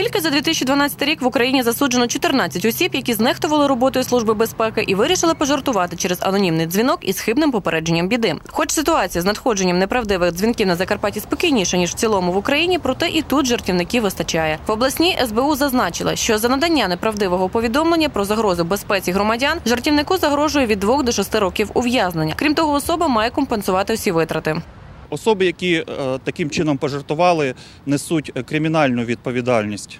Тільки за 2012 рік в Україні засуджено 14 осіб, які знехтували роботою служби безпеки і вирішили пожартувати через анонімний дзвінок із хибним попередженням біди. Хоч ситуація з надходженням неправдивих дзвінків на Закарпатті спокійніша ніж в цілому в Україні, проте і тут жартівників вистачає. В обласній СБУ зазначила, що за надання неправдивого повідомлення про загрозу безпеці громадян жартівнику загрожує від 2 до 6 років ув'язнення. Крім того, особа має компенсувати всі витрати. Особи, які е, таким чином пожартували, несуть е, кримінальну відповідальність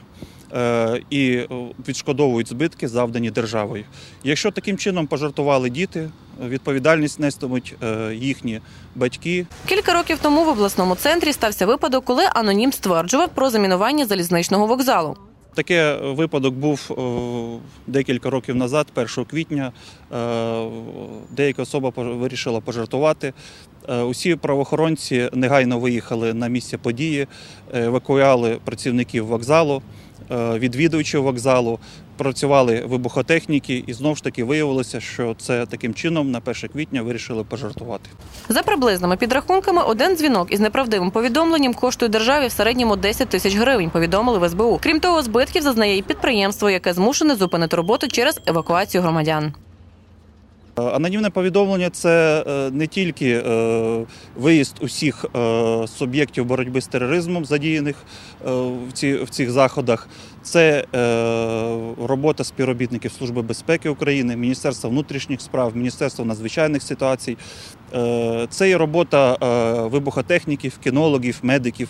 е, і відшкодовують збитки, завдані державою. Якщо таким чином пожартували діти, відповідальність нестимуть їхні батьки, Кілька років тому в обласному центрі стався випадок, коли анонім стверджував про замінування залізничного вокзалу. Таке випадок був е, декілька років назад, 1 квітня. Е, Деяка особа вирішила пожартувати. Е, Усі правоохоронці негайно виїхали на місце події, е, евакуювали працівників вокзалу, е, відвідувачів вокзалу, працювали вибухотехніки, і знову ж таки виявилося, що це таким чином на 1 квітня вирішили пожартувати. За приблизними підрахунками, один дзвінок із неправдивим повідомленням коштує державі в середньому 10 тисяч гривень. Повідомили в СБУ. Крім того, збитків зазнає і підприємство, яке змушене зупинити роботу через евакуацію громадян. Е, Анонімне повідомлення це е, не тільки е, виїзд усіх суб'єктів боротьби з тероризмом, задіяних в цих заходах, це робота співробітників Служби безпеки України, Міністерства внутрішніх справ, Міністерства надзвичайних ситуацій. Це є робота вибухотехніків, кінологів, медиків.